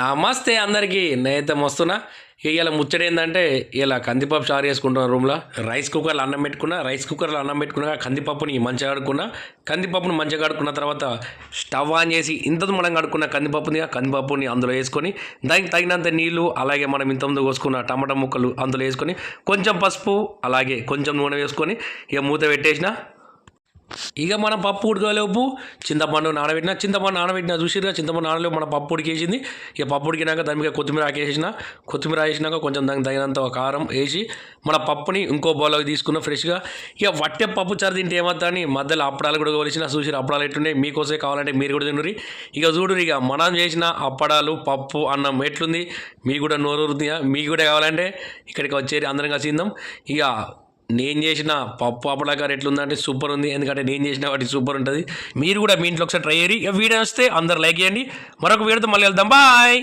నమస్తే అందరికీ నేనైతే మస్తున్నా. ఇవాళ ముచ్చట ఏంటంటే ఇలా కందిపప్పు చారు చేసుకుంటున్న రూమ్లో. రైస్ కుక్కర్లో అన్నం పెట్టుకున్నా రైస్ కుక్కర్లో అన్నం పెట్టుకున్నా కందిపప్పుని మంచిగా కడుక్కున్నా. కందిపప్పుని మంచిగా కడుక్కున్న తర్వాత స్టవ్ ఆన్ చేసి ఇంత మనం కడుక్కున్న కందిపప్పుని కందిపప్పుని అందులో వేసుకొని దానికి తగినంత నీళ్ళు అలాగే మనం ఇంత ముందు కోసుకున్న టమాటా ముక్కలు అందులో వేసుకొని కొంచెం పసుపు అలాగే కొంచెం నూనె వేసుకొని ఇక మూత పెట్టేసిన. ఇక మనం పప్పు ఉడకలేపు చింతపండు నానబెట్టిన చింతపండు నానబెట్టిన చూసిరుగా చింతపండు నానలేపు మన పప్పు ఉడికేసింది. ఇక పప్పు ఉడికినాక దాని మీద కొత్తిమీర ఆకేసిన కొత్తిమీర వేసినాక కొంచెం దానికి తగినంత కారం వేసి మన పప్పుని ఇంకో బౌల్లోకి తీసుకున్న ఫ్రెష్గా. ఇక వట్టే పప్పు చారు తింటే ఏమవుతా మధ్యలో అప్పడాలు కూడా కొలిసిన చూసిరు అప్పడాలు ఎట్లున్నాయి? మీకోసే కావాలంటే మీరు కూడా తినరు ఇక చూడు ఇక మనం చేసిన అప్పడాలు పప్పు అన్నం ఎట్లుంది? మీకు కూడా నోరు మీకు కూడా కావాలంటే ఇక్కడికి వచ్చేది అందరం కలిసి తిందాం. ఇక నేను చేసిన పప్పు అప్పడాకారు ఎట్లుందంటే సూపర్ ఉంది. ఎందుకంటే నేను చేసిన వాటి సూపర్ ఉంటుంది. మీరు కూడా మీ ఇంట్లో ఒకసారి ట్రై చేయరు వీడియో వస్తే అందరు లైక్ చేయండి. మరొక వీడియోతో మళ్ళీ వెళ్దాం. బాయ్